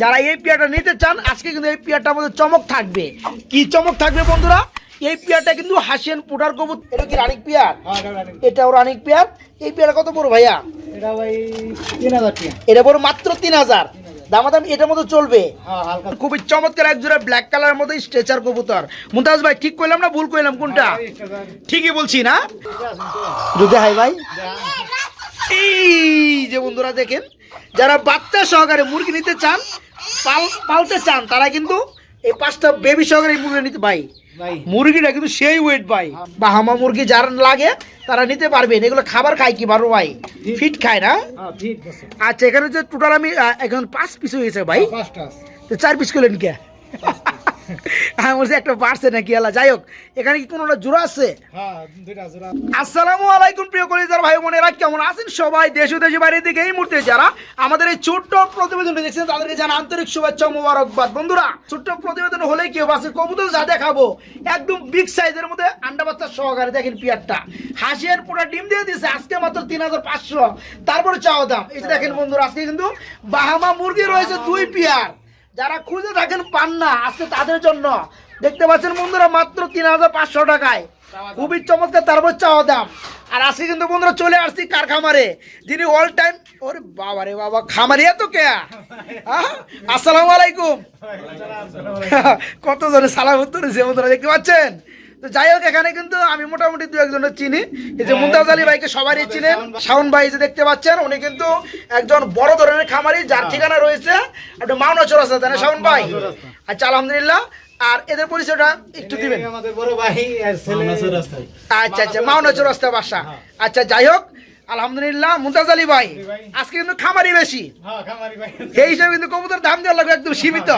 যারা এই পেয়ারটা নিতে চান আজকে কিন্তু এই পেয়ারটার মধ্যে চমক থাকবে। কি চমক থাকবে বন্ধুরা? এই পেয়ারটা কিন্তু হাসিয়ান পুটার কবুত এটা কি রানিক পেয়ার? এটাও রানিক পেয়ার। এই পেয়ারটা কত বড় ভাইয়া? এটা ভাই তিন হাজার টাকা। এটা বড় মাত্র তিন হাজার। দামাদাম এটার মধ্যে চলবে। হ্যাঁ হালকা। খুবই চমৎকার এক জোড়া ব্ল্যাক কালারের মধ্যে স্ট্রেচার কবুতর। মুমতাজ ভাই ঠিক করলাম না? ভুল করলাম কোনটা? ঠিকই বলছি না? যদি হাই ভাই। এই যে বন্ধুরা দেখেন যারা বাচ্চা সহকারে মুরগি নিতে চান পাল পালতে চান তারা কিন্তু এই পাঁচটা বেবি সহকারে এই মুরগি নিতে ভাই মুরগিটা কিন্তু সেই ওয়েট ভাই। বা হামা মুরগি যার লাগে তারা নিতে পারবেন এগুলো খাবার খায় কি বারো ভাই? ফিট। খায় না? হ্যাঁ আচ্ছা এখানে যে টোটাল আমি এখন পাঁচ পিস হয়েছে ভাই। তো চার পিস করলেন কে আমি বলছি একটা বাড়ছে নাকি আল্লাহ যাই হোক এখানে কি কোনোটা জোড়া আছে? হ্যাঁ দুইটা জোড়া আসসালামু আলাইকুম প্রিয় কলিজার ভাই বোনেরা কেমন আছেন সবাই? দেশ ও দেশের বাইরে এই মুহূর্তে যারা আমাদের এই ছোট্ট প্রতিবেদনটি দেখছেন তাদেরকে জানা আন্তরিক শুভেচ্ছা মোবারকবাদ। বন্ধুরা ছোট্ট প্রতিবেদন হলে কি হবে আজকে কবুতর যা দেখাবো একদম বিগ সাইজের মধ্যে আন্ডা বাচ্চা সহকারে দেখেন পিয়ারটা। হাসিয়ার পুরা ডিম দিয়ে দিয়েছে আজকে মাত্র তিন হাজার পাঁচশো। তারপরে চাওয়া দাম এই দেখেন বন্ধুরা আজকে কিন্তু বাহামা মুরগি রয়েছে দুই পিয়ার। যারা খুঁজে থাকেন পান না আজকে তাদের জন্য। দেখতে পাচ্ছেন বন্ধুরা মাত্র তিন হাজার পাঁচশো টাকায়। খুবই চমৎকার তারপর চাওয়া দাম। আর আজকে কিন্তু বন্ধুরা চলে আসছি কার খামারে যিনি অল টাইম ওরে বাবা রে বাবা, খামারি এত কে? আসসালামু আলাইকুম। কত জনে সালাম উত্তর দেখতে পাচ্ছেন? তো যাই হোক এখানে কিন্তু আমি মোটামুটি দু একজনের চিনি। এই যে মুমতাজ আলী ভাইকে সবারই চিনেন। শাওন ভাই যে দেখতে পাচ্ছেন উনি কিন্তু একজন বড় ধরনের খামারি যার ঠিকানা রয়েছে একটা মাওনা রাস্তা তাই না শাওন ভাই আচ্ছা আলহামদুলিল্লাহ। আর এদের পরিচয়টা একটু দিবেন। আমাদের বড় ভাই আর আচ্ছা আচ্ছা মাওনা রাস্তা বাসা। আচ্ছা যাই হোক আলহামদুলিল্লাহ মুমতাজ আলী ভাই আজকে কিন্তু খামারি বেশি হ্যাঁ সেই হিসাবে কিন্তু কবুতর দাম দেওয়া লাগবে একদম সীমিত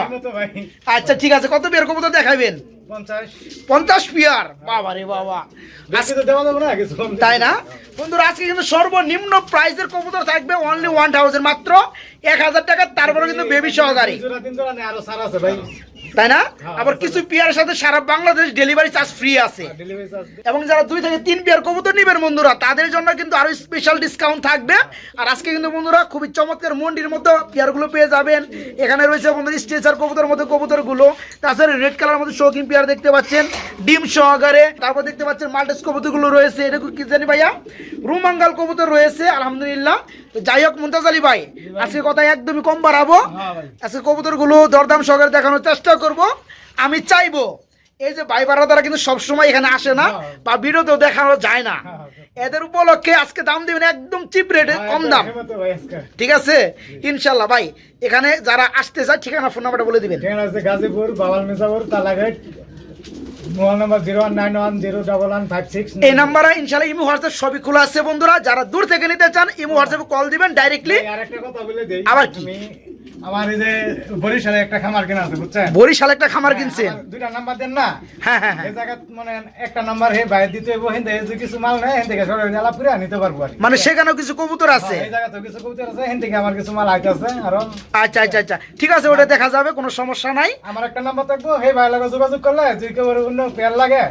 আচ্ছা ঠিক আছে কত বিয়ার কবুতর দেখাবেন পঞ্চাশ পিয়ার বাবা রে বাবা। তাই না বন্ধুরা আজকে কিন্তু সর্বনিম্ন প্রাইসের কবুতর থাকবে অনলি ওয়ান থাউজেন্ড মাত্র এক হাজার টাকা তারপরে কিন্তু বেবি সহকারী তাই না? আবার কিছু পিয়ারের সাথে সারা বাংলাদেশ ডেলিভারি চার্জ ফ্রি আছে। এবং যারা দুই থেকে তিন পেয়ার কবুতর নিবেন বন্ধুরা তাদের জন্য কিন্তু আরও স্পেশাল ডিসকাউন্ট থাকবে। আর আজকে কিন্তু বন্ধুরা খুবই চমৎকার মন্ডির মতো পেয়ারগুলো পেয়ে যাবেন। এখানে রয়েছে বন্ধুরা স্ট্রেচার কবুতর মতো কবুতরগুলো। তাছাড়া রেড কালার মধ্যে শৌখিন পেয়ার দেখতে পাচ্ছেন। ডিম সহকারে। তারপর দেখতে পাচ্ছেন মাল্টাস কবুতরগুলো রয়েছে। এটা কি জানি ভাইয়া? রুমাঙ্গাল কবুতর রয়েছে আলহামদুলিল্লাহ। তো যাই হোক মুমতাজ আলী ভাই আজকে কথা একদমই কম বাড়াবো। হ্যাঁ আজকে কবুতরগুলো দরদাম সহকারে দেখানোর চেষ্টা করব আমি চাইব। এই যে ভাই বারাদারা কিন্তু সবসময় এখানে আসে না বা ভিডিওতেও দেখানো যায় না। এদের উপলক্ষে আজকে দাম দিবেন একদম চিপ রেটে কম দাম। ঠিক আছে? ইনশাল্লাহ ভাই এখানে যারা আসতে চায় ঠিকানা ফোন নাম্বারটা বলে দিবেন। Gazipur বাবাল Mirzapur Talaghat mobile number zero one nine one zero double one five six এই নাম্বারে ইনশাল্লাহ ইমো হোয়াটসঅ্যাপ সবই খোলা আছে বন্ধুরা। যারা দূর থেকে নিতে চান ইমো হোয়াটসঅ্যাপে কল দিবেন ডাইরেক্টলি আর একটা কথা বলে দেই। আবার কি? আমি আমার এই যে বরিশালে একটা খামার কেনা আছে বুঝছেন? বরিশাল একটা খামার কিনছেন? দুইটা নাম্বার দেন না? হ্যাঁ হ্যাঁ হ্যাঁ। এই জায়গা মানে একটা নাম্বার হে বাইরে দিতে হইব হেন থেকে কিছু মাল নেই হেন সবাই আলাপ করে নিতে পারব আর মানে সেখানেও কিছু কবুতর আছে? এই জায়গা তো কিছু কবুতর আছে আমার কিছু মাল আইতাছে আরও আচ্ছা আচ্ছা আচ্ছা। ঠিক আছে ওটা দেখা যাবে কোনো সমস্যা নাই। আমার একটা নাম্বার থাকব হে ভাই লাগে যোগাযোগ করলে যদি কেউ অন্য পেয়ার লাগে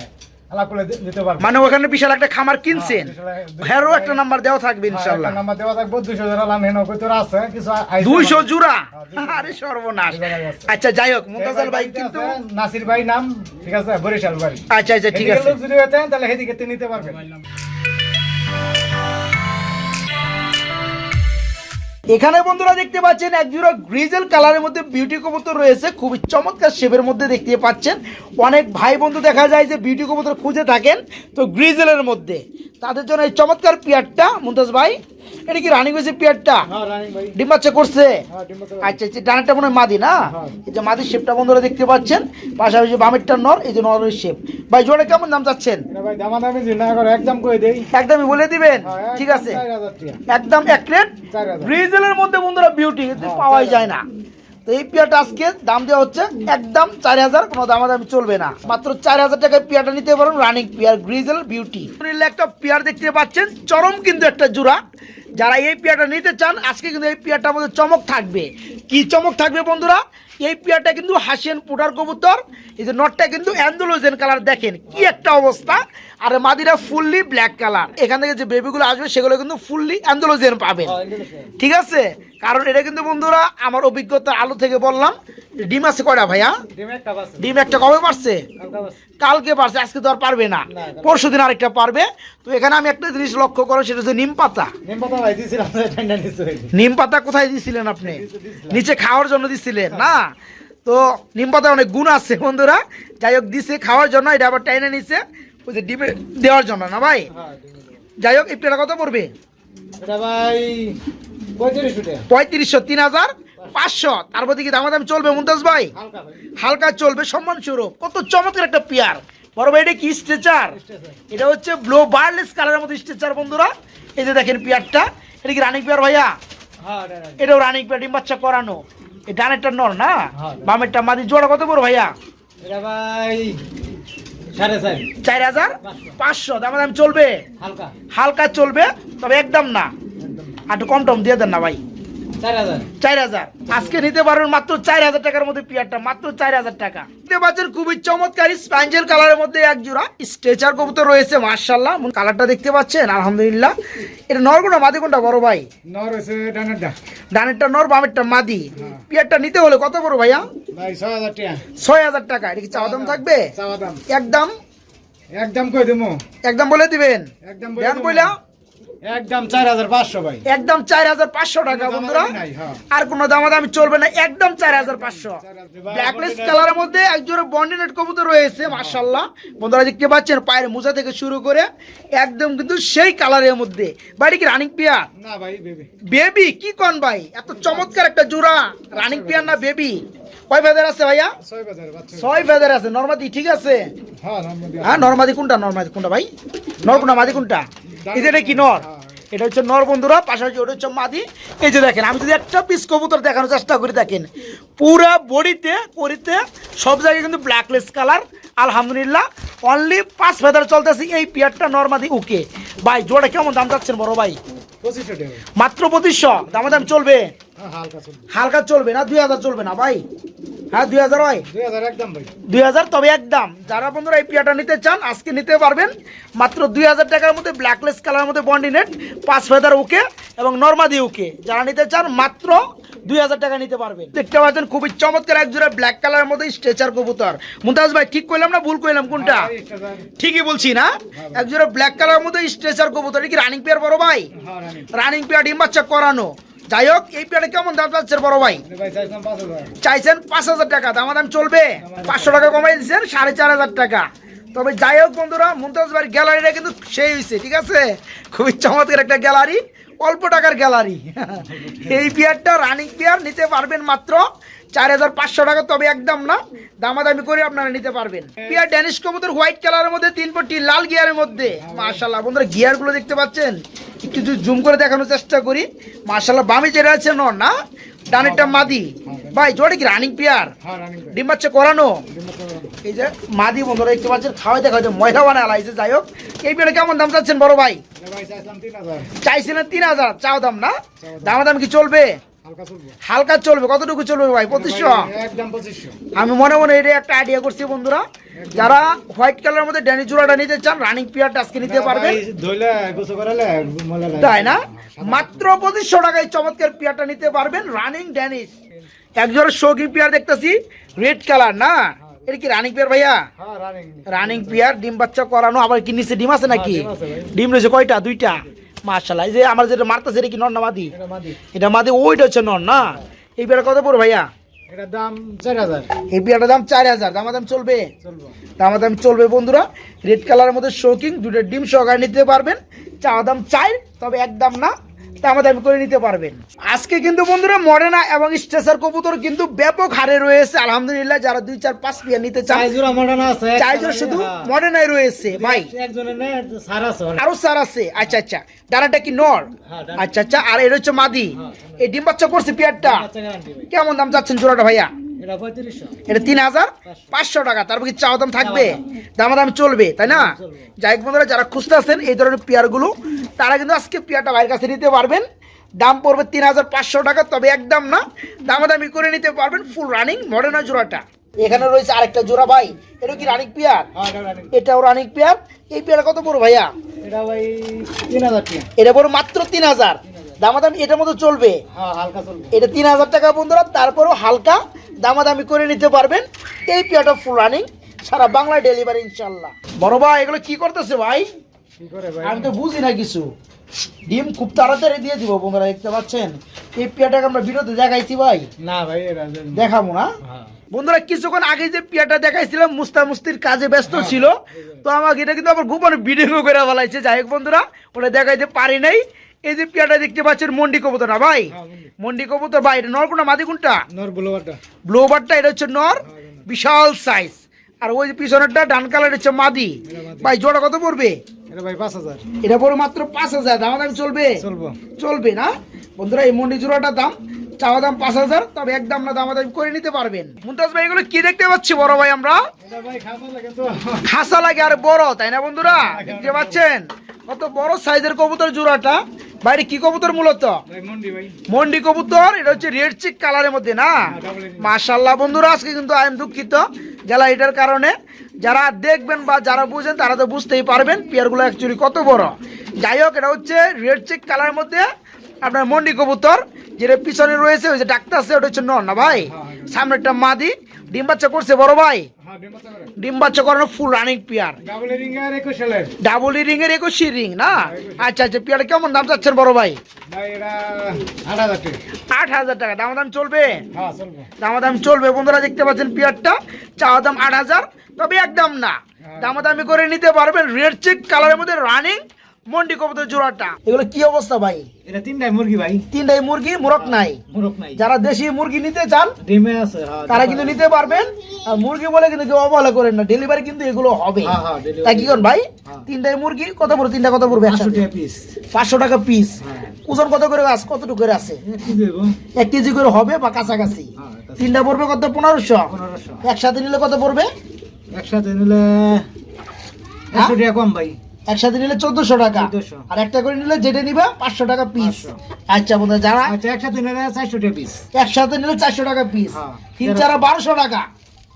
মানে ওখানে বিশাল একটা খামার কিনছেন। হেরও একটা নাম্বার দেওয়া থাকবে ইনশাল্লাহ। নাম্বার দেওয়া থাকবে দুইশো জোড়া লাম হেন আছে কিছু আইছে দুইশো জোড়া? হ্যাঁ, আরে সর্বনাশ। আচ্ছা যাই হোক মুতাজাল ভাই কিন্তু নাসির ভাই নাম ঠিক আছে বরিশাল বাড়ি। আচ্ছা আচ্ছা ঠিক আছে। যদি হতেন তাহলে সেদিকে নিতে পারবেন। এখানে বন্ধুরা দেখতে পাচ্ছেন এক জোড়া গ্রিজেল কালারের মধ্যে বিউটি কবুতর রয়েছে। খুবই চমৎকার শেপের মধ্যে দেখতে পাচ্ছেন। অনেক ভাই বন্ধু দেখা যায় যে বিউটি কবুতর খুঁজে থাকেন। তো গ্রিজেলের মধ্যে। তাদের জন্য এই চমৎকার পিয়ারটা মুমতাজ ভাই। এটা কি রানিং হয়েছে পিয়ারটা? হ্যাঁ রানিং ভাই ডিম বাচ্চা করছে? হ্যাঁ তো আচ্ছা আচ্ছা ডানাটা মনে হয় মাদি না? হ্যাঁ। এই যে মাদির শেপটা বন্ধুরা দেখতে পাচ্ছেন। পাশাপাশি বামেরটা নর এই যে নরের শেপ ভাই জোড়া কেমন দাম চাচ্ছেন? একদম করে দেই। একদমই বলে দিবেন? ঠিক আছে। একদম এক রেট হাজার। গ্রিজেলের মধ্যে বন্ধুরা বিউটি পাওয়াই যায় না। তো এই পিয়াটা আজকে দাম দেওয়া হচ্ছে একদম চার হাজার কোনো দামাদামি চলবে না। মাত্র চার হাজার টাকায় পিয়াটা নিতে পারেন রানিং পিয়ার গ্রিজেল বিউটি। একটা পিয়ার দেখতে পাচ্ছেন চরম কিন্তু একটা জোড়া। যারা এই পিয়াটা নিতে চান আজকে কিন্তু এই পিয়ারটার মধ্যে চমক থাকবে। কি চমক থাকবে বন্ধুরা? এই পিয়ারটা কিন্তু হাসিয়ান পুটার কবুতর এই যে নটটা কিন্তু অ্যান্ডোলোজেন কালার দেখেন কি একটা অবস্থা। আর মাদিরা ফুললি ব্ল্যাক কালার। এখান থেকে যে বেবিগুলো আসবে সেগুলো কিন্তু ফুললি অ্যান্ডোলোজেন পাবেন। ঠিক আছে? কারণ এটা কিন্তু বন্ধুরা আমার অভিজ্ঞতার আলো থেকে বললাম। ডিম আছে কয়টা ভাইয়া? ডিম একটা কবে পারছে? কালকে পারছে। আজকে তো আর পারবে না। পরশু দিন আরেকটা পারবে। তো এখানে আমি একটা জিনিস লক্ষ্য করো সেটা হচ্ছে নিম পাতা। নিম পাতা কোথায় দিছিলেন আপনি? নিচে খাওয়ার জন্য দিছিলেন না? তো নিম পাতা অনেক গুণ আছে বন্ধুরা। যাই হোক দিছে খাওয়ার জন্য এটা আবার টাইনে নিছে। ওই যে ডিমে দেওয়ার জন্য না ভাই? হ্যাঁ। যাই হোক একটু কত পড়বে? এটা ভাই পঁয়ত্রিশশো তিন হাজার পাঁচশো। তারপর দিকে দামাদামি চলবে মুমতাজ ভাই? হালকা চলবে সম্মান স্বরূপ কত চমৎকার একটা পেয়ার। বড় ভাই এটা কি স্ট্রেচার? এটা হচ্ছে ব্লো বার্লেস কালারের মধ্যে স্ট্রেচার বন্ধুরা। এই যে দেখেন পেয়ারটা এটা কি রানিং পেয়ার ভাইয়া? হ্যাঁ। এটাও রানিং পেয়ার ডিম বাচ্চা করানো। এই ডানেরটা নর না? হ্যাঁ। বামেরটা মাদি জোড়া কত বড় ভাইয়া? এটা ভাই চার। হাজার পাঁচশো। পাঁচশো। দামা দাম চলবে হালকা চলবে তবে একদম না। একটু কম টম দিয়ে দেন না ভাই। চার হাজার। চার হাজার। আজকে নিতে পারবেন মাত্র চার হাজার টাকার মধ্যে পিয়ারটা মাত্র চার হাজার টাকা। দেখতে পাচ্ছেন খুবই চমৎকার স্প্যাঞ্জেল কালারের মধ্যে এক জোড়া স্ট্রেচার কবুতর রয়েছে মার্শাল্লাহ কালারটা দেখতে পাচ্ছেন আলহামদুলিল্লাহ। এটা নর কোনটা মাদি কোনটা বড় ভাই? নর হয়েছে ডানারটা। ডানেরটা নর বামেরটা মাদি। হ্যাঁ। পিয়ারটা নিতে হলে কত বড় ভাইয়া? ভাই ছয় হাজার টাকা। এটা কি চাওয়া দাম থাকবে? একদম একদম কই দেবো? একদম বলে দিবেন। একদম বইলা। একদম চার হাজার পাঁচশো ভাই। একদম চার হাজার পাঁচশো টাকা বন্ধুরা। দামাদামি নাই, হ্যাঁ। আর কোনো দামাদামি চলবে না একদম চার হাজার পাঁচশো। ব্ল্যাকলেস কালারের মধ্যে একজোড়া বন্ডিনেট কবুতর রয়েছে মার্শাল্লাহ বন্ধুরা দেখতে পাচ্ছেন পায়ের মোজা থেকে শুরু করে একদম কিন্তু সেই কালারের মধ্যে। বাড়ি কি রানিং পিয়া না ভাই বেবি বেবি কি কন ভাই? এত চমৎকার একটা জোড়া। রানিং পিয়ার না বেবি কয় ফেদার আছে ভাইয়া? ছয় ফেদার আছে। নর্মাদি ঠিক আছে? হ্যাঁ নর্মাদি হ্যাঁ কোনটা? নর্মাদি কোনটা ভাই? নর কোনটা মাদি কোনটা? এই যে এটা কি নর? এটা হচ্ছে নর বন্ধুরা পাশাপাশি ওটা হচ্ছে মাদি। এই যে দেখেন আমি যদি একটা পিস কবুতর দেখানোর চেষ্টা করি দেখেন। পুরা বডিতে করিতে সব জায়গায় কিন্তু ব্ল্যাকলেস কালার আলহামদুলিল্লাহ অনলি পাঁচ ফেদার চলতেছে এই পিয়ারটা নর্মাদি ওকে ভাই জোড়া কেমন দাম যাচ্ছেন বড় ভাই? মাত্র পঁচিশশো দামাদাম চলবে। হ্যাঁ হালকা চলবে। না? দুই হাজার চলবে না ভাই? হ্যাঁ দুই হাজার হয়? দুই হাজার তবে একদম। যারা বন্ধুরা এই পিয়াটা নিতে চান আজকে নিতে পারবেন মাত্র দুই হাজার টাকার মধ্যে ব্ল্যাকলেস কালারের মধ্যে বন্ডিনেট পাঁচ ফেদার ওকে এবং নর্মাদি ওকে যারা নিতে চান মাত্র দুই হাজার টাকা নিতে পারবেন। দেখতে পাচ্ছেন খুবই চমৎকার এক জোড়া ব্ল্যাক কালারের মধ্যে স্ট্রেচার কবুতর। মুমতাজ ভাই ঠিক করলাম না ভুল করলাম কোনটা? হ্যাঁ। ঠিকই বলছি না? এক জোড়া ব্ল্যাক কালারের মধ্যে স্ট্রেচার কবুতর কি রানিং পেয়ার বড় ভাই? হ্যাঁ রানিং পেয়ার ডিম বাচ্চা করানো। যাই হোক এই পেয়ারে কেমন দাম চাচ্ছেন বড় ভাই? চাইছেন পাঁচ হাজার টাকা দাম দাম চলবে? পাঁচশো টাকা কমাই দিচ্ছেন সাড়ে চার হাজার টাকা। তবে যাই হোক বন্ধুরা মুমতাজ গ্যালারিটা কিন্তু সেই হয়েছে ঠিক আছে? খুবই চমৎকার একটা গ্যালারি অল্প টাকার গ্যালারি। এই পেয়ারটা রানিং পেয়ার নিতে পারবেন মাত্র চার হাজার পাঁচশো টাকা তবে একদম না। দামাদামি করে আপনারা নিতে পারবেন। পেয়ার ড্যানিশ কবুতর হোয়াইট কালারের মধ্যে তিন পট্টি লাল গিয়ারের মধ্যে। মার্শাল্লাহ বন্ধুরা গিয়ারগুলো দেখতে পাচ্ছেন? একটু জুম করে দেখানোর চেষ্টা করি। মার্শাল্লাহ বামে যেটা আছে নর না? ডানেরটা মাদি। ভাই জোরে কি রানিং পেয়ার হ্যাঁ রানি ডিম বাচ্চা করানো? এই যে মাদি বন্ধুরা দেখতে পাচ্ছেন খাওয়াই দেখা হচ্ছে ময়লা বানা লাইছে যাই হোক। এই পেয়ারে কেমন দাম চাচ্ছেন বড় ভাই? চাইছিলেন তিন হাজার চাও দাম না। দামা। দাম কি চলবে? হালকা চলবে। কতটুকু চলবে ভাই? পঁচিশশো? আমি মনে মনে এটা একটা আইডিয়া করছি বন্ধুরা। যারা হোয়াইট কালারের মধ্যে ড্যানি জোড়াটা নিতে চান রানিং পিয়ারটা আজকে নিতে লাগে। তাই না? মাত্র পঁচিশশো টাকায় চমৎকার পিয়ারটা নিতে পারবেন রানিং ড্যানিশ একজোড়া শৌখিন পিয়ার দেখতেছি রেড কালার না? এটা কি রানিং পিয়ার ভাইয়া? হ্যাঁ রানিং রানিং পিয়ার ডিম বাচ্চা করানো। আবার কি নিচে ডিম আছে নাকি? হ্যাঁ, ডিম রয়েছে কয়টা? দুইটা। মার্শাল্লাহ এই যে আমার যেটা মারতেছে এটা কি নর না মাদি? এটা মাদি। ওইটা হচ্ছে নর না? এই পিয়ার কত পড়ো ভাইয়া? এটার দাম চার হাজার। এই দাম চার হাজার চলবে? চলবো। দামা চলবে বন্ধুরা রেড কালারের মধ্যে শৌকিং দুটো ডিম সহকারে নিতে পারবেন। চাওয়া দাম চাই তবে একদম না। দামা দামি করে নিতে পারবেন। আজকে কিন্তু বন্ধুরা মডেনা এবং স্টেসার কবুতর কিন্তু ব্যাপক হারে রয়েছে। আলহামদুলিল্লাহ যারা দুই চার পাঁচ পিয়ার নিতে চান চাইজুর শুধু মডেনায় রয়েছে ভাই। সার আছে আরও স্যার আছে। আচ্ছা আচ্ছা। ডানাটা কি নর? হ্যাঁ, আচ্ছা আচ্ছা। আর এটা হচ্ছে মাদি। হ্যাঁ, এই ডিম বাচ্চা করছে পিয়ারটা। কেমন দাম চাচ্ছেন জোড়াটা ভাইয়া? এটা তিন হাজার পাঁচশো টাকা তারপর কি চাওয়া দাম থাকবে? দামাদাম চলবে তাই না? যাই বন্ধুরা যারা খুঁজতে আছেন এই ধরনের পেয়ারগুলো তারা কিন্তু আজকে পেয়ারটা ভাইয়ের কাছে নিতে পারবেন। দাম পড়বে তিন হাজার পাঁচশো টাকা তবে একদম না দামাদামি করে নিতে পারবেন ফুল রানিং মডার্ন জোড়াটা। এখানে রয়েছে আরেকটা জোড়া ভাই এটা কি রানিক পেয়ার? হ্যাঁ এটাও রানিং পেয়ার। এই পেয়ার কত পড়ো ভাইয়া? এটা ভাই তিন হাজার এটা পড়ো মাত্র তিন হাজার। দামাদাম এটার মতো চলবে। হ্যাঁ হালকা এটা তিন হাজার টাকা বন্ধুরা তারপরেও হালকা দামাদামি করে নিতে পারবেন। এই পেয়ারটা ফুল রানিং সারা বাংলা ডেলিভারি ইনশাল্লাহ বড় ভাই এগুলো কি করতেছে ভাই? আমি তো বুঝি না কিছু। ডিম খুব তাড়াতাড়ি দিয়ে দিব বন্ধুরা দেখতে পাচ্ছেন? এই পেয়ারটাকে আমরা বিরোধে দেখাইছি ভাই। না ভাই দেখাবো না। হ্যাঁ। বন্ধুরা কিছুক্ষণ আগে যে পিয়াটা দেখাইছিলাম মুস্তা মুস্তির কাজে ব্যস্ত ছিল। তো আমাকে এটা কিন্তু আবার গোপনে ভিডিও করে বলাইছে যাই হোক বন্ধুরা ওটা দেখাইতে পারি নাই। এই যে পিয়াটা দেখতে পাচ্ছেন মন্ডি কবুতর না ভাই? হ্যাঁ, মন্ডি। কবুতর ভাই এটা নর কোনটা মাদি কোনটা? নর বুলোবারটা। ব্লোবারটা এটা হচ্ছে নর? বিশাল সাইজ আর ওই যে পিছনেরটা ডান কালার হচ্ছে মাদি। ভাই জোড়া কত পড়বে? এটা ভাই পাঁচ হাজার। এটা পড়বে মাত্র পাঁচ হাজার। দাম দাম চলবে? চলবে। না? বন্ধুরা এই মন্ডি জোড়াটার দাম চাওয়া দাম পাঁচ হাজার তবে একদম না দামাদামি করে নিতে পারবেন। মুমতাজ ভাই এগুলো কি দেখতে পাচ্ছি বড় ভাই আমরা? খাসা লাগে আর বড় তাই না বন্ধুরা? দেখতে পাচ্ছেন? কত বড় সাইজের কবুতর জোড়াটা। বাইরে কি কবুতর মূলত? মন্ডি কবুতর এটা হচ্ছে রেড চিক কালারের মধ্যে না? মাশাল্লাহ বন্ধুরা আজকে কিন্তু আই এম দুঃখিত গেলা এটার কারণে। যারা দেখবেন বা যারা বুঝেন তারা তো বুঝতেই পারবেন পেয়ারগুলো অ্যাকচুয়ালি কত বড়। যাই হোক এটা হচ্ছে রেড চেক কালারের মধ্যে আপনার মন্ডি কবুতর যেটা পিছনে রয়েছে ওই যে ডাক্তার আছে ওটা হচ্ছে নর না ভাই? সামনে একটা মাদি। ডিম বাচ্চা করছে বড় ভাই। হ্যাঁ ডিম পাতা করে। ডিম বাচ্চা করানো full running pair. Double ring এর একুশি রিং না? আচ্ছা আচ্ছা পেয়ারটা কেমন দাম চাচ্ছেন বড় ভাই? আট হাজার টাকা। দাম দাম চলবে? হ্যাঁ চলবো। দামাদাম চলবে বন্ধুরা দেখতে পাচ্ছেন পিয়ারটা। চাওয়া দাম আট হাজার তবে একদম না। দামাদামি করে নিতে পারবেন রেড চেক কালারের মধ্যে রানিং মন্ডি কবুতর জোড়াটা। এগুলো কি অবস্থা ভাই? এটা তিনটাই মুরগি ভাই। তিনটাই মুরগি মুরক নাই। মুরগ নাই। যারা দেশি মুরগি নিতে চান ডিমে আছে হ্যাঁ তারা কিন্তু নিতে পারবেন। আর মুরগি বলে কিন্তু কেউ অবহেলা করেন না। ডেলিভারি কিন্তু এগুলো হবে। হ্যাঁ, হ্যাঁ। তাই কি করেন ভাই? হ্যাঁ। তিনটাই মুরগি কত পড়বে তিনটা কত পড়বে একসাথে? টাকা পিস পাঁচশো টাকা পিস হ্যাঁ। ওজন কত করে আছে কতটুকু করে আছে? এক কেজি করে হবে বা কাছাকাছি? হ্যাঁ, তিনটা পড়বে কত? পনেরোশো। পনেরোশো। একসাথে নিলে কত পড়বে? একসাথে নিলে একশো টাকা কম ভাই। একসাথে নিলে চোদ্দশো টাকা। আর একটা করে নিলে যেটা নিবে পাঁচশো টাকা পিস আচ্ছা বন্ধু যারা আচ্ছা একসাথে নিলে চারশো টাকা পিস একসাথে নিলে চারশো টাকা পিস। তিন চারা বারোশো টাকা।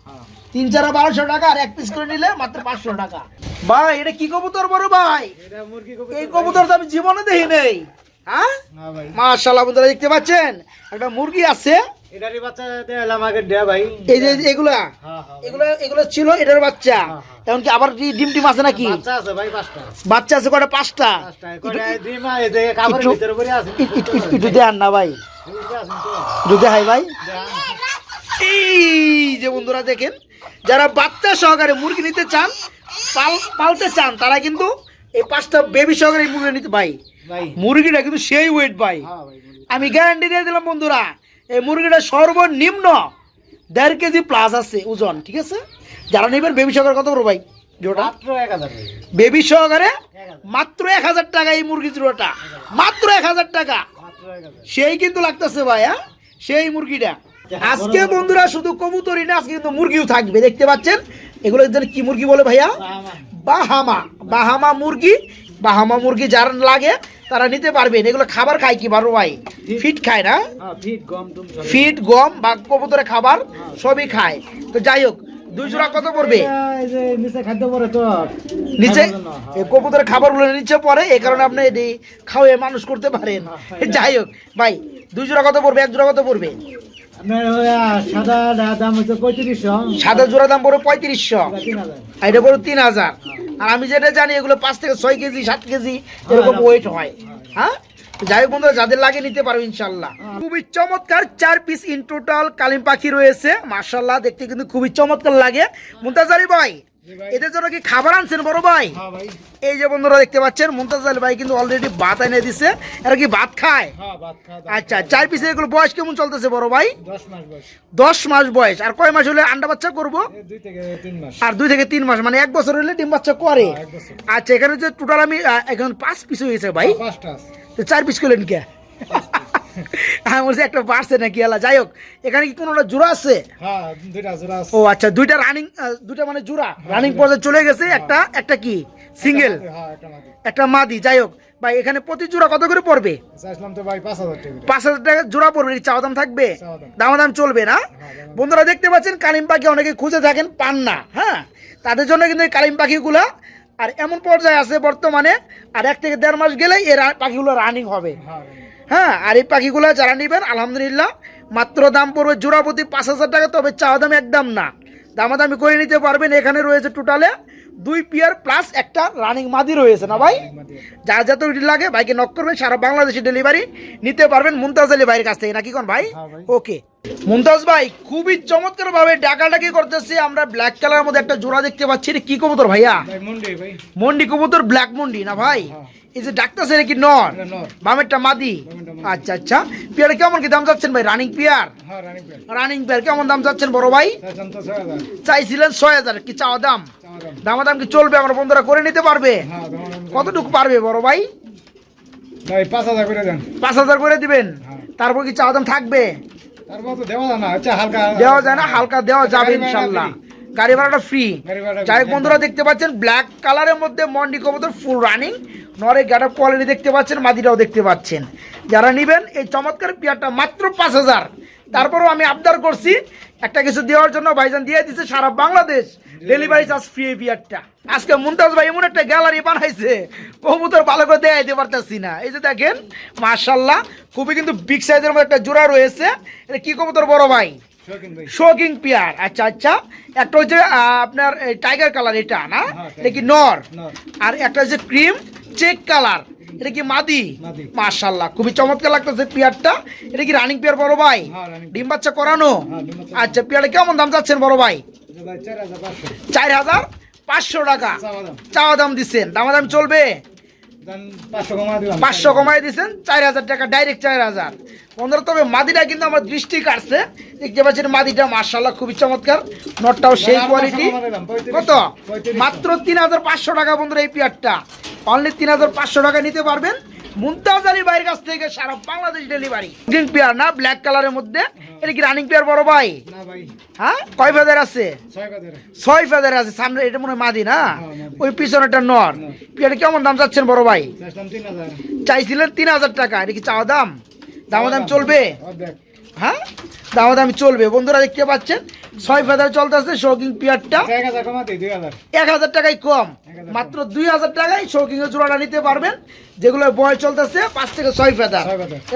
হ্যাঁ। তিন চারা বারোশো টাকা আর এক পিস করে নিলে মাত্র পাঁচশো টাকা। ভাই এটা কি কবুতর বড় ভাই? এই কবুতর তো আমি জীবনে দেখি নেই। হ্যাঁ? মাশাল্লাহ বন্ধুরা দেখতে পাচ্ছেন? একটা মুরগি আছে। এটারই বাচ্চা দিলাম আগে দেয়া ভাই। এই যে এগুলা? হ্যাঁ হ্যাঁ এগুলো এগুলো ছিল এটার বাচ্চা। হ্যাঁ, এমনকি আবার কি ডিম টিম আছে নাকি? বাচ্চা আছে ভাই পাঁচটা। বাচ্চা আছে কটা পাঁচটা। পাঁচটা ডিম এই যে কাপড়ের ভিতরে পরে আছে। ইট- ইট- ইট- একটু দেন না ভাই। বুঝতে আছেন তো। একটু দেখাই ভাই। এই যে বন্ধুরা দেখেন যারা বাচ্চা সহকারে মুরগি নিতে চান পাল পালতে চান তারা কিন্তু এই পাঁচটা বেবি সহকারে মুরগি নিতে ভাই ভাই। মুরগিটা কিন্তু সেই ওয়েট ভাই। আমি গ্যারান্টি দিয়ে দিলাম বন্ধুরা। এই মুরগিটা সর্বনিম্ন দেড় কেজি প্লাস আছে ওজন ঠিক আছে? যারা নেবেন বেবি সহকারে কত বড় ভাই জোড়া বেবি সহকারে মাত্র এক হাজার টাকা এই মুরগি জোড়াটা। মাত্র এক হাজার টাকা। সেই কিন্তু লাগতেছে ভাই হ্যাঁ? সেই মুরগিটা। আজকে বন্ধুরা শুধু কবুতরই না আজকে কিন্তু মুরগিও থাকবে দেখতে পাচ্ছেন? এগুলো কি মুরগি বলে ভাইয়া? বাহামা। বাহামা মুরগি বাহামা মুরগি যার লাগে তারা নিতে পারবেন এগুলো খাবার খায় কি বারো ভাই? ফিট খায় না? হ্যাঁ ফিট গম বা কবুতরের খাবার সবই খায়। তো যাই হোক দুই জোড়া কত পড়বে? নিচে খাদ্য তো। হ্যাঁ। কবুতরের খাবারগুলো নিচে পড়ে এই কারণে আপনি এটি খাওয়াই মানুষ করতে পারেন। হ্যাঁ, যাই হোক ভাই দুই জোড়া কত পড়বে? এক জোড়া কত পড়বে? সাদা জোড়া দাম পড়বে পঁয়ত্রিশশো। এটা পড়বে তিন হাজার। আর আমি যেটা জানি, এগুলো পাঁচ থেকে ছয় কেজি, সাত কেজি, এরকম ওয়েট হয়। হ্যাঁ? যাই হোক বন্ধুরা, যাদের লাগে নিতে পারো ইনশাল্লাহ খুবই চমৎকার চার পিস ইন টোটাল কালিম পাখি রয়েছে। মার্শাল্লাহ দেখতে কিন্তু খুবই চমৎকার লাগে। মুন্তাজারি ভাই এদের জন্য কি খাবার আনছেন বড় ভাই? হ্যাঁ এই যে বন্ধুরা দেখতে পাচ্ছেন মুমতাজ আলী ভাই কিন্তু অলরেডি ভাত এনে দিছে। এরা কি ভাত খায়? হ্যাঁ। আচ্ছা চার পিসের এগুলো বয়স কেমন চলতেছে বড় ভাই? দশ মাস বয়স। আর কয় মাস হলে আন্ডা বাচ্চা করব? আর দুই থেকে তিন মাস মানে এক বছর হলে ডিম বাচ্চা করে। হ্যাঁ। আচ্ছা এখানে যে টোটাল আমি এখন পাঁচ পিস হয়েছে ভাই। চার পিস করলেন কে? আমি বলছি একটা বাড়ছে নাকি আলা যাই হোক এখানে কি কোনোটা জোড়া আছে? হ্যাঁ জোড়া আছে। ও আচ্ছা দুইটা রানিং দুইটা মানে জোড়া। রানিং পর্যায়ে চলে গেছে একটা একটা কি? সিঙ্গেল হ্যাঁ একটা মাদি। যাই হোক। ভাই এখানে প্রতি জোড়া কত করে পড়বে? পাঁচ হাজার টাকা জোড়া পড়বে চাওয়া দাম থাকবে? দাম। দামাদাম চলবে না? হ্যাঁ, বন্ধুরা দেখতে পাচ্ছেন কালিম পাখি অনেকে খুঁজে থাকেন পান না হ্যাঁ? তাদের জন্য কিন্তু এই কালিম পাখিগুলা আর এমন পর্যায়ে আছে বর্তমানে আর এক থেকে দেড় মাস গেলেই এর পাখিগুলো রানিং হবে। হ্যাঁ আর এই পাখিগুলো যারা নেবেন, আলহামদুলিল্লাহ, মাত্র দাম পড়বে জোড়া প্রতি পাঁচ হাজার টাকা, তবে চা দাম একদম না। দামাদামি করে নিতে পারবেন, এখানে রয়েছে টোটালে দুই পিয়ার প্লাস একটা রানিং মাদি রয়েছে না ভাই? যার যত লাগে ভাইকে নক করবেন সারা বাংলাদেশে ডেলিভারি নিতে পারবেন মুমতাজ আলী ভাইয়ের কাছ থেকে নাকি কোন ভাই? হ্যাঁ ওকে মুমতাজ ভাই খুবই চমৎকার ভাবে ডাকাডাকি করতেছি। আমরা ব্ল্যাক কালারের মধ্যে একটা জোড়া দেখতে পাচ্ছি। কি কবুতর ভাইয়া? ভাই মুন্ডি ভাই। মন্ডি কবুতর ব্ল্যাক মন্ডি না ভাই? হ্যাঁ। এই যে ডাক্তার সেরে কি নর। বামেরটা মাদি? আচ্ছা আচ্ছা। পিয়ার কেমন কি দাম যাচ্ছেন ভাই? রানিং পিয়ার হ্যাঁ রানিং পেয়ার রানিং পিয়ার কেমন দাম যাচ্ছেন বড় ভাই? তো চাইছিলেন ছয় হাজার। কি চাওয়া দাম? চাওয়া দাম কি চলবে? আমার বন্ধুরা করে নিতে পারবে? হ্যাঁ কতটুকু পারবে বড় ভাই? ভাই পাঁচ হাজার করে দেন। পাঁচ হাজার করে দিবেন? হ্যাঁ। তারপর কি চাওয়া দাম থাকবে? দেওয়া যায় না হালকা দেওয়া যাবে ইনশাল্লাহ। গাড়ি ভাড়াটা ফ্রি। যাই বন্ধুরা দেখতে পাচ্ছেন ব্ল্যাক কালারের মধ্যে মন্ডি কবুতর ফুল রানিং নরে গ্যাট কোয়ালিটি দেখতে পাচ্ছেন মাদিটাও দেখতে পাচ্ছেন। যারা নেবেন এই চমৎকার পেয়ারটা মাত্র পাঁচ হাজার। তারপরেও আমি আবদার করছি একটা কিছু দেওয়ার জন্য ভাইজান দিয়ে দিচ্ছে সারা বাংলাদেশ। ডেলিভারি চার্জ ফ্রি এই পেয়ারটা আজকে মুমতাজ ভাই এমন একটা গ্যালারি বানাইছে কবুতর ভালো করে দেখাইতে দিতে পারতেছি না। এই যে দেখেন মার্শাল্লাহ খুবই কিন্তু বিগ সাইজের মধ্যে একটা জোড়া রয়েছে। এটা কি কবুতর বড় ভাই? শোকিং পিয়ার। আচ্ছা আচ্ছা। একটা হচ্ছে আপনার টাইগার কালার এটা না? হ্যাঁ, এটা কি নর। আর একটা হচ্ছে ক্রিম চেক কালার এটা কি মাদি। মাশাল্লাহ খুবই চমৎকার লাগতেছে পিয়ারটা। এটা কি রানিং পিয়ার বড় ভাই? হ্যাঁ, ডিম বাচ্চা করানো? হ্যাঁ, ডিম বাচ্চা আচ্ছা পিয়ারটা কেমন দাম চাচ্ছেন বড় ভাই? চার হাজার পাঁচশো। টাকা। চাওয়া দাম। চাওয়া দাম দিচ্ছেন চলবে? পাঁচশো কমাই দিচ্ছেন চার হাজার টাকা ডাইরেক্ট চার হাজার। বন্ধুরা তবে মাদিটা কিন্তু আমার দৃষ্টি কাটছে। দেখতে পাচ্ছেন মাদিটা মার্শাল্লাহ খুবই চমৎকার। নটটাও সেই কোয়ালিটি। কত? মাত্র তিন হাজার পাঁচশো টাকা বন্ধুরা এই পিয়ারটা। অনলি তিন হাজার পাঁচশো টাকা নিতে পারবেন। মুমতাজ আলী ভাইয়ের কাছ থেকে সারা বাংলাদেশ ডেলিভারি গ্রিন পেয়ার না ব্ল্যাক কালারের মধ্যে। এটা কি রানিং পেয়ার বড় ভাই? হ্যাঁ? কয় ফেদার আছে? ছয় ফেদার আছে। সামনে এটা মনে হয় মাদি না? ওই পিছনেটা নর। পিয়ারটা কেমন দাম চাচ্ছেন বড় ভাই? চাইছিলেন তিন হাজার টাকা। এটা কি চাওয়া দাম? দাম দাম। চলবে? হ্যাঁ? দামাদামি চলবে। বন্ধুরা দেখতে পাচ্ছেন? ছয় ফেদার চলতেছে শৌকিং পিয়ারটা। এক হাজার টাকায় কম। মাত্র দুই হাজার টাকায় শৌকিং এর জোড়াটা নিতে পারবেন। যেগুলো বয় চলতেছে পাঁচ থেকে ছয় ফেদার।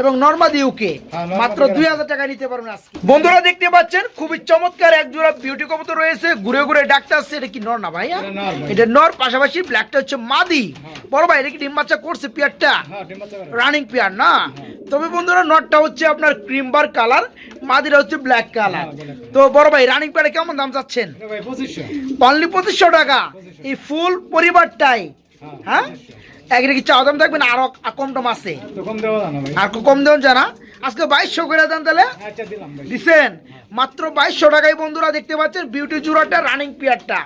এবং নর্মাদি ইউকে হ্যাঁ, মাত্র দুই হাজার টাকা নিতে পারবেন আজকে। বন্ধুরা দেখতে পাচ্ছেন? খুবই চমৎকার এক জোড়া বিউটি কবুতর রয়েছে। ঘুরে ঘুরে ডাক্তার আসছে। এটা কি নর না ভাইয়া এটা নর ভাই। এটা নর পাশাপাশি ব্ল্যাকটা হচ্ছে মাদি। হ্যাঁ। বড় ভাই এটা কি ডিম বাচ্চা করছে পিয়ারটা? হ্যাঁ রানিং পেয়ার না? তবে বন্ধুরা নটটা হচ্ছে আপনার ক্রিম বার কালার মাদিরা হচ্ছে ব্ল্যাক কালার হ্যাঁ, তো বড় ভাই রানিং পেয়ারে কেমন দাম চাচ্ছেন? অনলি পঁচিশশো। টাকা। এই ফুল পরিবারটাই। হ্যাঁ একদিকে কি চাওয়া দাম থাকবেন আরও কম টম আছে। তো কম দেওয়া জানা আর কম দেন জানা আজকে বাইশশো করে দেন তাহলে। আচ্ছা দিলাম ভাই। দিছেন? মাত্র বাইশশো টাকায় বন্ধুরা দেখতে পাচ্ছেন বিউটি জুরাটা রানিং পিয়ারটা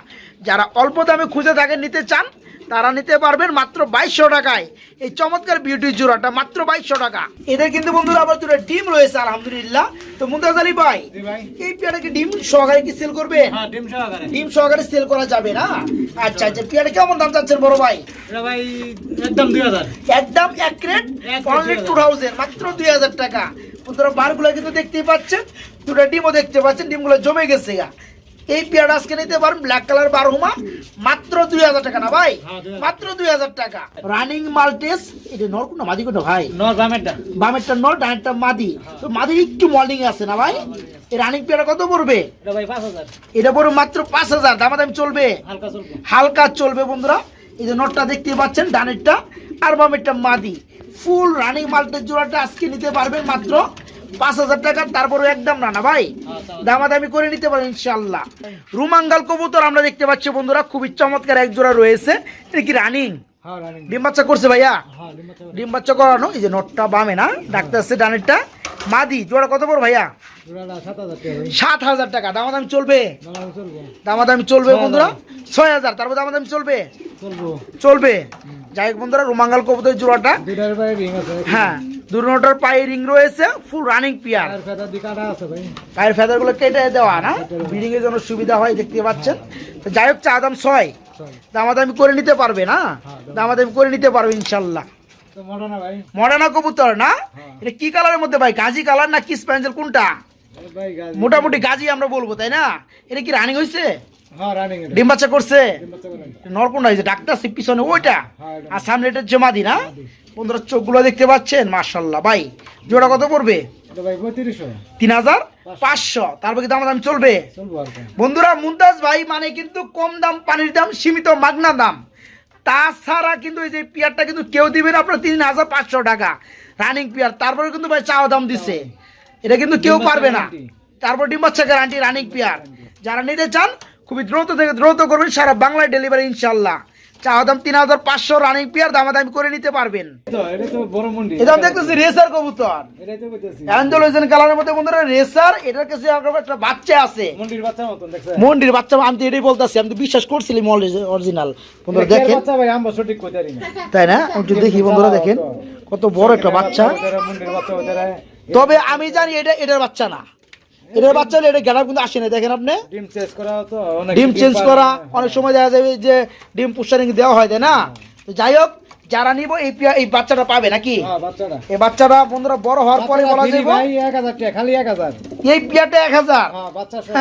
যারা অল্প দামে খুঁজে থাকেন নিতে চান তারা নিতে পারবেন মাত্র বাইশশো টাকায়। এই চমৎকার বিউটি জোড়াটা মাত্র বাইশশো টাকা। এদের কিন্তু বন্ধুরা আবার দুটো ডিম রয়েছে আলহামদুলিল্লাহ। তো মুমতাজ আলী ভাই এই পেয়ারাকে ডিম সহকারে কি সেল করবে? হ্যাঁ ডিম সহকারে। সেল করা যাবে না? আচ্ছা আচ্ছা পেয়ারা কেমন দাম চাচ্ছেন বড় ভাই? ভাই একদম দুই হাজার। একদম এক রেট অনলি টু থাউজেন্ড মাত্র দুই হাজার টাকা। বন্ধুরা বারগুলো কিন্তু দেখতেই পাচ্ছেন। দুটো ডিমও দেখতে পাচ্ছেন ডিমগুলো জমে গেছে গা। এই পেয়ারা আজকে নিতে পারেন ব্ল্যাক কালার বারহুমা মাত্র দুই হাজার টাকা না ভাই? হ্যাঁ, 2000 মাত্র দুই হাজার টাকা। রানিং মাল্টেস এটা নর কোন মাদি কোন ভাই? নর দামেরটা বামেরটা নর ডানেরটা মাদি। তো মাদির একটু মর্নিং আছে না ভাই? রানিং পেয়ারা কত পড়বে? এটা পড়বে মাত্র পাঁচ হাজার। দামাদামি চলবে? হালকা চলবে। হালকা চলবে বন্ধুরা। এই যে নটটা দেখতে পাচ্ছেন ডানেরটা আর বামেরটা মাদি। ফুল রানিং মাল্টের জোড়াটা আজকে নিতে পারবেন মাত্র পাঁচ হাজার টাকা তারপরে একদম না না ভাই দামাদামি করে নিতে পারেন ইনশাল্লাহ রুমাঙ্গাল কবুতর আমরা দেখতে পাচ্ছি বন্ধুরা খুবই চমৎকার এক জোড়া রয়েছে। এটা কি রানিং হ্যাঁ ডিম বাচ্চা করছে ভাইয়া? হ্যাঁ ডিম বাচ্চা করানো এই যে নটটা বামে না ডাক্তার আছে ডানেরটা। মাদি জোড়া কত পড় ভাইয়া? সাত হাজার টাকা। দামাদামি চলবে? দামাদামি চলবে। বন্ধুরা? ছয় হাজার। তারপর দামাদামি চলবে? চলবে। যাই হোক বন্ধুরা রুমাঙ্গাল কবুতর জোড়াটা। হ্যাঁ দুর্নটার পায়ে রিং রয়েছে ফুল রানিং পিয়ার পায়ের ফেদারগুলো কেটে দেওয়া না? ব্রিডিং এর জন্য সুবিধা হয় দেখতে পাচ্ছেন। তো যাই হোক চা দাম ছয়। দামাদামি করে নিতে পারবে না? হ্যাঁ, দামাদামি করে নিতে পারবে ইনশাল্লাহ। তো মোটা না ভাই কবুতর না? হ্যাঁ। এটা কি কালারের মধ্যে ভাই? গাজি কালার না কিস প্যান্সেল কোনটা? মোটামুটি গাজি আমরা বলব তাই না? এটা কি রানিং হয়েছে হ্যাঁ ডিম বাচ্চা করছে। নরকুন্ডা হয়েছে ডাক্তার পিছনে ওইটা। হ্যাঁ, আর সামনে এটা হচ্ছে মাদি না বন্ধুরা চোখগুলো দেখতে পাচ্ছেন? মার্শাল্লাহ ভাই জোড়া কত পড়বে? তিন হাজার পাঁচশো। তারপর কি দাম দাম চলবে। বন্ধুরা ভাই মানে কিন্তু কম দাম পানির দাম সীমিত মাগনা দাম। তাছাড়া কিন্তু এই যে পিয়ারটা কিন্তু কেউ দিবেন আপনার তিন হাজার পাঁচশো টাকা। Running pair. তারপরে কিন্তু ভাই চাওয়া দাম দিচ্ছে এটা কিন্তু কেউ পারবে না। তারপর ডিম বাচ্চা গ্যারান্টি রানিং পিয়ার। যারা নিতে চান খুবই দ্রুত থেকে দ্রুত করবেন সারা বাংলায় ডেলিভারি ইনশাল্লাহ চাওয়া দাম তিন হাজার পাঁচশো রানিং পিয়ার দামাদামি করে নিতে পারবেন। এটা দেখতেছি রেসার কবুতর। অ্যান্ডোলোজেন কালারের মধ্যে বন্ধুরা রেসার এটার কাছে একটা বাচ্চা আছে। মন্ডির বাচ্চা আমি তো এটাই বলতেছি আমি তো বিশ্বাস করছিলাম অরিজিনাল বন্ধুরা দেখেন। তাই না? একটু দেখি বন্ধুরা দেখেন। কত বড় একটা বাচ্চা। তবে আমি জানি এটা এটার বাচ্চা না। এটার বাচ্চা এটা কিন্তু আসে না দেখেন আপনি? ডিম চেঞ্জ করা তো অনেক ডিম চেঞ্জ করা অনেক সময় দেখা যাবে যে ডিম পুষ্টারিং দেওয়া হয় তাই না? তো যাই হোক যারা নিব এই এই বাচ্চাটা পাবে নাকি? হ্যাঁ বাচ্চাটা। এই বাচ্চাটা বন্ধুরা বড় হওয়ার পরে বলা যাবে খালি এক হাজার। এই পিয়াটা এক হাজার। হ্যাঁ বাচ্চা সহ।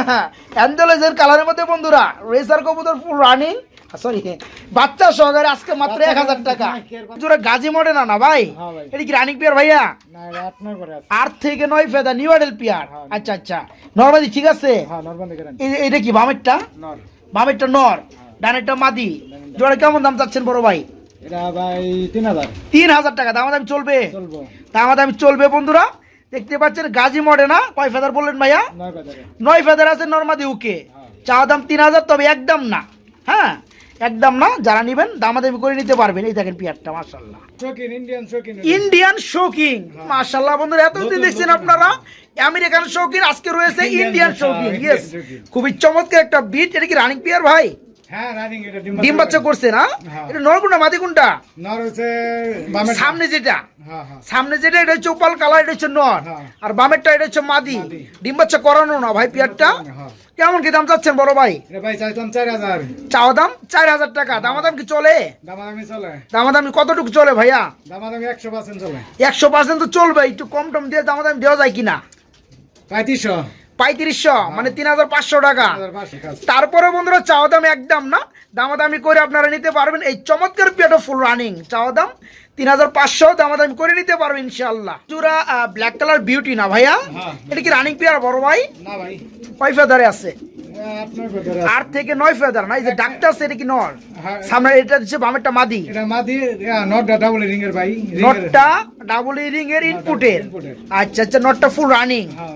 অ্যান্ডোলেজের কালারের মধ্যে বন্ধুরা রেসার কবুতর ফুল রানিং সরি বাচ্চা সহকারে আজকে মাত্র এক হাজার টাকা। জোরে গাজী মডে না না ভাই? হ্যাঁ। এটা কি রানিং পিয়ার ভাইয়া? আট থেকে নয় ফেদা নিউ আডেল পিয়ার। হ্যাঁ। আচ্ছা আচ্ছা। নর্মালি ঠিক আছে? হ্যাঁ এটা কি বামেরটা? বামেরটা নর। ডানেরটা মাদি। জোরে কেমন দাম চাচ্ছেন বড় ভাই? তিন হাজার। টাকা। দাম দাম চলবে? চলবো। দাম দাম চলবে বন্ধুরা। দেখতে পাচ্ছেন গাজী মডে না? কয় ফেদার বললেন ভাইয়া? নয় ফেদার। আছে নর্মাদি উকে হ্যাঁ। চা দাম তিন হাজার তবে একদম না। হ্যাঁ? একদম না যারা নেবেন দামাদামি করে নিতে পারবেন। এই দেখেন পিয়ারটা মার্শাল্লাহ শৌখিন ইন্ডিয়ান শৌকিং মার্শাল্লাহ বন্ধুরা এতদিন দেখছেন আপনারা আমেরিকান শৌকিন আজকে রয়েছে ইন্ডিয়ান শৌকিন ইয়েস। খুবই চমৎকার একটা বিট এটা কি রানিং পিয়ার ভাই? ডিম বাচ্চা করছে। না? হ্যাঁ। এটা মাদি কোনটা সামনে যেটা। হ্যাঁ হ্যাঁ। সামনে যেটা এটা হচ্ছে ওপাল কালার এটা হচ্ছে নর। হ্যাঁ। আর বামেরটা এটা হচ্ছে মাদি। মাদি। ডিম বাচ্চা করানো না ভাই পিয়ারটা। হ্যাঁ। কেমন কি দাম চাচ্ছেন বড় ভাই? ভাই চাইতাম চার হাজার। চাওয়া দাম? চার হাজার টাকা। দামাদাম কি চলে? দামাদামি চলে। দামাদামি কতটুকু চলে ভাইয়া? দামাদামি একশো পার্সেন্ট চলে। একশো পার্সেন্ট তো চলবে। একটু কম টম দিয়ে দামাদামি দেওয়া যায় কিনা? পঁয়ত্রিশশো পঁয়ত্রিশশো মানে তিন হাজার পাঁচশো টাকা। তারপরে বন্ধুরা চাওয়া দাম একদম না। দামাদামি করে আপনারা নিতে পারবেন। এই চমৎকার পিয়াটা ফুল রানিং চাওয়া দাম তিন হাজার পাঁচশো দামাদামি করে নিতে পারবেন ইনশাল্লাহ চুরা ব্ল্যাক কালার বিউটি না ভাইয়া? হ্যাঁ। এটা কি রানিং পিয়ার বড় ভাই। কয় ফেদারে আছে? আট থেকে নয় ফেদার না এই যে ডাক্তার সেটা কি নর? হ্যাঁ। সামনে এটা হচ্ছে বামেরটা মাদি। এটা মাদি নটটা ডাবল রিং এর ভাই নটটা ডাবল রিং এর ইনপুটের। আচ্ছা আচ্ছা নটটা ফুল রানিং হ্যাঁ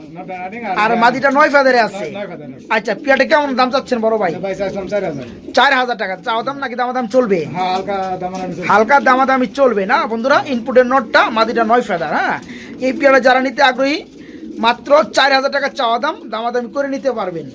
আর মাদিটা নয় ফেদারে আছে। আচ্ছা পিয়াটা কেমন দাম চাচ্ছেন বড় ভাই? ভাই চার হাজার। টাকা। চাওয়া দাম নাকি দামাদাম চলবে? হ্যাঁ হালকা দামাদামি চলবে না? বন্ধুরা ইনপুটের নোটটা মাদিটা নয় ফেদার হ্যাঁ? এই পেয়ারা যারা নিতে আগ্রহী মাত্র চার হাজার টাকা চাওয়া দাম দামাদামি করে নিতে পারবেন।